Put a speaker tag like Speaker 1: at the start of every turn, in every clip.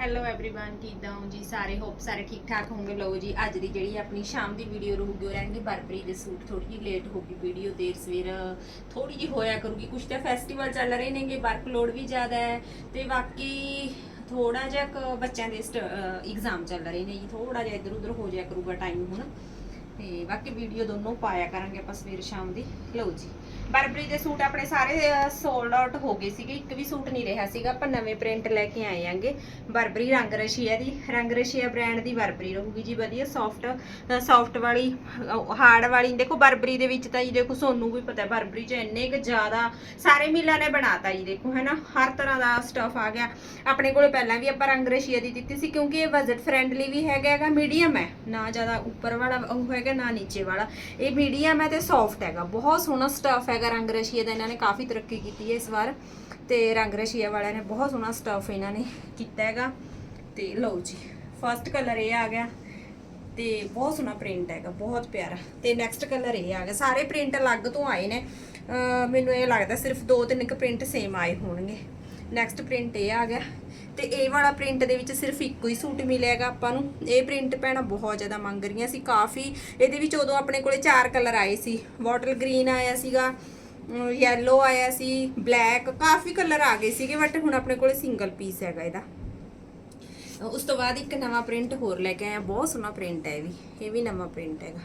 Speaker 1: Hello everyone ਕਿਦਾਂ ਹੋ ਜੀ ਸਾਰੇ ਹੋਪ ਸਾਰੇ ਠੀਕ ਠਾਕ ਹੋਵੋਗੇ ਲਓ ਜੀ ਅੱਜ ਦੀ ਜਿਹੜੀ ਆਪਣੀ ਸ਼ਾਮ ਦੀ ਵੀਡੀਓ ਰਹੂਗੀ ਉਹ ਰਹਿਣਗੇ ਬਰਬਰੀ ਦੇ ਸੂਟ ਥੋੜੀ ਜਿਹੀ ਲੇਟ ਹੋਗੀ ਵੀਡੀਓ ਦੇਰ ਸਵੇਰ ਥੋੜੀ ਜਿਹੀ ਹੋਇਆ ਕਰੂਗੀ ਕੁਝ ਤਾਂ ਫੈਸਟੀਵਲ ਚੱਲ ਰਹੇ ਨੇਗੇ ਵਰਕ ਲੋਡ ਵੀ ਜ਼ਿਆਦਾ ਹੈ ਤੇ ਬਾਕੀ ਥੋੜਾ ਜਿਹਾ ਕੁ ਬੱਚਿਆਂ ਦੇ ਐਗਜ਼ਾਮ ਚੱਲ ਰਹੇ ਨੇ ਜੀ ਥੋੜਾ ਜਿਹਾ ਇੱਧਰ ਉੱਧਰ ਹੋ ਜਾਇਆ ਕਰੂਗਾ ਟਾਈਮ ਹੁਣ ਤੇ ਬਾਕੀ ਵੀਡੀਓ ਦੋਨੋਂ ਪਾਇਆ ਕਰਾਂਗੇ ਆਪਾਂ ਸਵੇਰ ਸ਼ਾਮ ਦੀ। ਲਓ ਜੀ। ਬਰਬਰੀ ਦੇ ਸੂਟ ਆਪਣੇ ਸਾਰੇ ਸੋਲਡ ਆਊਟ ਹੋ ਗਏ ਸੀਗੇ। ਇੱਕ ਵੀ ਸੂਟ ਨਹੀਂ ਰਿਹਾ ਸੀਗਾ। ਆਪਾਂ ਨਵੇਂ ਪ੍ਰਿੰਟ ਲੈ ਕੇ ਆਏ ਆਂਗੇ। ਬਰਬਰੀ ਰੰਗ ਰਸ਼ੀਆ ਦੀ, ਰੰਗ ਰਸ਼ੀਆ ਬ੍ਰਾਂਡ ਦੀ ਬਰਬਰੀ ਰਹੂਗੀ ਜੀ। ਵਧੀਆ ਸੌਫਟ ਸੌਫਟ ਵਾਲੀ ਹਾਰਡ ਵਾਲੀ। ਦੇਖੋ ਬਰਬਰੀ ਦੇ ਵਿੱਚ ਤਾਂ ਜੀ, ਦੇਖੋ ਸੋਨੂੰ ਵੀ ਪਤਾ, ਬਰਬਰੀ ਚ ਇੰਨੇ ਕੁ ਜ਼ਿਆਦਾ ਸਾਰੇ ਮਿਲਾਂ ਨੇ ਬਣਾਤਾ ਜੀ, ਦੇਖੋ, ਹੈਨਾ? ਹਰ ਤਰ੍ਹਾਂ ਦਾ ਸਟਫ ਆ ਗਿਆ। ਆਪਣੇ ਕੋਲ ਪਹਿਲਾਂ ਵੀ ਆਪਾਂ ਰੰਗ ਰਸ਼ੀਆ ਦੀ ਦਿੱਤੀ ਸੀ, ਕਿਉਂਕਿ ਇਹ ਬਜਟ ਫ੍ਰੈਂਡਲੀ ਵੀ ਹੈਗਾ ਹੈਗਾ ਮੀਡੀਅਮ ਹੈ। ਨਾ ਜ਼ਿਆਦਾ ਉੱਪਰ ਵਾਲਾ ਉਹ ਹੈਗਾ। ਨਾ ਨੀਚੇ ਵਾਲਾ। ਇਹ ਮੀਡੀਅਮ ਹੈ ਤੇ ਸੌਫਟ ਹੈਗਾ। ਬਹੁਤ ਸੋਹਣਾ ਸਟਫ ਹੈਗਾ ਰੰਗ ਰਸ਼ੀਆ ਦਾ ਇਹਨਾਂ ਨੇ ਕਾਫੀ ਤਰੱਕੀ ਕੀਤੀ ਹੈ ਇਸ ਵਾਰ। ਤੇ ਰੰਗ ਰਸ਼ੀਆ ਵਾਲਿਆਂ ਨੇ ਬਹੁਤ ਸੋਹਣਾ ਸਟਫ ਇਹਨਾਂ ਨੇ ਕੀਤਾ ਹੈਗਾ। ਤੇ ਲਓ ਜੀ ਫਸਟ ਕਲਰ ਇਹ ਆ ਗਿਆ। ਤੇ ਬਹੁਤ ਸੋਹਣਾ ਪ੍ਰਿੰਟ ਹੈਗਾ, ਬਹੁਤ ਪਿਆਰਾ। ਤੇ ਨੈਕਸਟ ਕਲਰ ਇਹ ਆ ਗਿਆ। ਸਾਰੇ ਪ੍ਰਿੰਟ ਅਲੱਗ ਤੋਂ ਆਏ ਨੇ। ਮੈਨੂੰ ਇਹ ਲੱਗਦਾ ਸਿਰਫ ਦੋ ਤਿੰਨ ਕੁ ਪ੍ਰਿੰਟ ਸੇਮ ਆਏ ਹੋਣਗੇ। ਨੈਕਸਟ ਪ੍ਰਿੰਟ ਇਹ ਆ ਗਿਆ। ਤੇ ਇਹ ਵਾਲਾ ਪ੍ਰਿੰਟ ਦੇ ਵਿੱਚ ਸਿਰਫ ਇੱਕੋ ਹੀ ਸੂਟ ਮਿਲੇਗਾ ਆਪਾਂ ਨੂੰ। ਇਹ ਪ੍ਰਿੰਟ ਪੈਣਾ ਬਹੁਤ ਜ਼ਿਆਦਾ ਮੰਗ ਰਹੀਆਂ ਸੀ, ਕਾਫੀ। ਇਹਦੇ ਵਿੱਚ ਉਦੋਂ ਆਪਣੇ ਕੋਲੇ ਚਾਰ ਕਲਰ ਆਏ ਸੀ। ਬੋਟਲ ਗ੍ਰੀਨ ਆਇਆ ਸੀਗਾ ਯੈਲੋ ਆਇਆ ਸੀ ਬਲੈਕ ਕਾਫੀ ਕਲਰ ਆ ਗਏ ਸੀਗੇ ਬਟ ਹੁਣ ਆਪਣੇ ਕੋਲੇ ਸਿੰਗਲ ਪੀਸ ਹੈਗਾ ਇਹਦਾ। ਉਸ ਤੋਂ ਬਾਅਦ ਇੱਕ ਨਵਾਂ ਪ੍ਰਿੰਟ ਹੋਰ ਲੈ ਕੇ ਆਇਆ, ਬਹੁਤ ਸੋਹਣਾ ਪ੍ਰਿੰਟ ਹੈ ਇਹ ਵੀ। ਇਹ ਵੀ ਨਵਾਂ ਪ੍ਰਿੰਟ ਹੈਗਾ।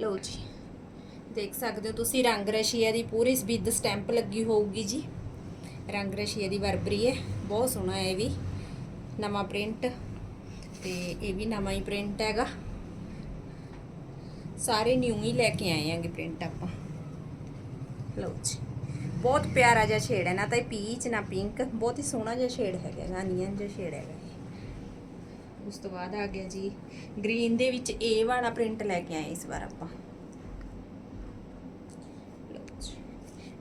Speaker 1: ਲਓ ਜੀ, ਦੇਖ ਸਕਦੇ ਹੋ ਤੁਸੀਂ ਰੰਗ ਰਸ਼ੀਆ ਦੀ ਪੂਰੀ ਸਬਿੱਧ ਸਟੈਂਪ ਲੱਗੀ ਹੋਊਗੀ ਜੀ। ਰੰਗ ਰਸ਼ੀਆ ਦੀ ਬਰਬਰੀ ਹੈ, ਬਹੁਤ ਸੋਹਣਾ ਹੈ ਇਹ ਵੀ। ਨਵਾਂ ਪ੍ਰਿੰਟ ਤੇ ਇਹ ਵੀ ਨਵਾਂ ਹੀ ਪ੍ਰਿੰਟ ਹੈਗਾ। ਸਾਰੇ ਨਿਊ ਹੀ ਲੈ ਕੇ ਆਏ ਆਂਗੇ ਪ੍ਰਿੰਟ ਆਪਾਂ। ਲਓ ਜੀ। ਬਹੁਤ ਪਿਆਰਾ ਜਿਹਾ ਸ਼ੇਡ ਹੈ, ਨਾ ਤਾਂ ਇਹ ਪੀਚ ਨਾ ਪਿੰਕ ਬਹੁਤ ਹੀ ਸੋਹਣਾ ਜਿਹਾ ਸ਼ੇਡ ਹੈਗਾ ਗਾ ਨੀਅਨ ਜਿਹਾ ਸ਼ੇਡ ਹੈਗਾ ਇਹ। ਉਸ ਤੋਂ ਬਾਅਦ ਆ ਗਿਆ ਜੀ ਗ੍ਰੀਨ ਦੇ ਵਿੱਚ ਇਹ ਵਾਲਾ ਪ੍ਰਿੰਟ ਲੈ ਕੇ ਆਏ ਇਸ ਵਾਰ ਆਪਾਂ।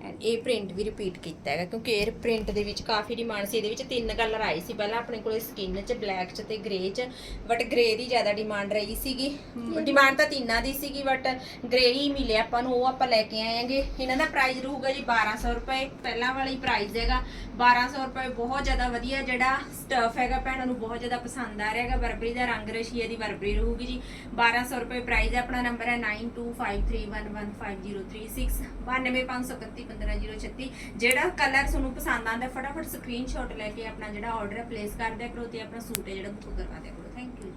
Speaker 1: ਐਂਡ ਇਹ ਪ੍ਰਿੰਟ ਵੀ ਰਿਪੀਟ ਕੀਤਾ ਹੈਗਾ ਕਿਉਂਕਿ ਇਹ ਪ੍ਰਿੰਟ ਦੇ ਵਿੱਚ ਕਾਫੀ ਡਿਮਾਂਡ ਸੀ ਇਹਦੇ ਵਿੱਚ ਤਿੰਨ ਕਲਰ ਆਏ ਸੀ। ਪਹਿਲਾਂ ਆਪਣੇ ਕੋਲੇ ਸਕਿਨ 'ਚ ਬਲੈਕ 'ਚ ਤੇ ਗ੍ਰੇ 'ਚ ਬਟ ਗ੍ਰੇ ਦੀ ਜ਼ਿਆਦਾ ਡਿਮਾਂਡ ਰਹੀ ਸੀਗੀ। ਡਿਮਾਂਡ ਤਾਂ ਤਿੰਨਾਂ ਦੀ ਸੀਗੀ ਬਟ ਗ੍ਰੇ ਹੀ ਮਿਲਿਆ ਆਪਾਂ ਨੂੰ ਉਹ ਆਪਾਂ ਲੈ ਕੇ ਆਏਾਂਗੇ ਇਹਨਾਂ ਦਾ ਪ੍ਰਾਈਸ ਰਹੂਗਾ ਜੀ 1200 ਰੁਪਏ ਪਹਿਲਾਂ ਵਾਲੀ ਪ੍ਰਾਈਸ ਹੈਗਾ। 1200 ਰੁਪਏ ਬਹੁਤ ਜ਼ਿਆਦਾ ਵਧੀਆ ਜਿਹੜਾ ਸਟਫ ਹੈਗਾ ਭੈਣਾਂ ਨੂੰ ਬਹੁਤ ਜ਼ਿਆਦਾ ਪਸੰਦ ਆ ਰਿਹਾ ਹੈਗਾ। ਬਰਬਰੀ ਦਾ ਰੰਗ ਰਸ਼ੀਆ ਦੀ ਬਰਬਰੀ ਰਹੂਗੀ ਜੀ। 1200 ਰੁਪਏ ਪ੍ਰਾਈਸ ਹੈ ਆਪਣਾ ਨੰਬਰ ਹੈ 9253115036 9253315036 ਜਿਹੜਾ ਕਲਰ ਤੁਹਾਨੂੰ ਪਸੰਦ ਆਂਦਾ ਫਟਾਫਟ ਸਕਰੀਨਸ਼ਾਟ ਲੈ ਕੇ ਆਪਣਾ ਜਿਹੜਾ ਆਰਡਰ ਪਲੇਸ ਕਰ ਦਿਆ ਕਰੋ ਤੇ ਆਪਣਾ ਸੂਟ ਹੈ ਜਿਹੜਾ ਬੁੱਕ ਕਰਵਾ ਦਿਆ ਕਰੋ। Thank you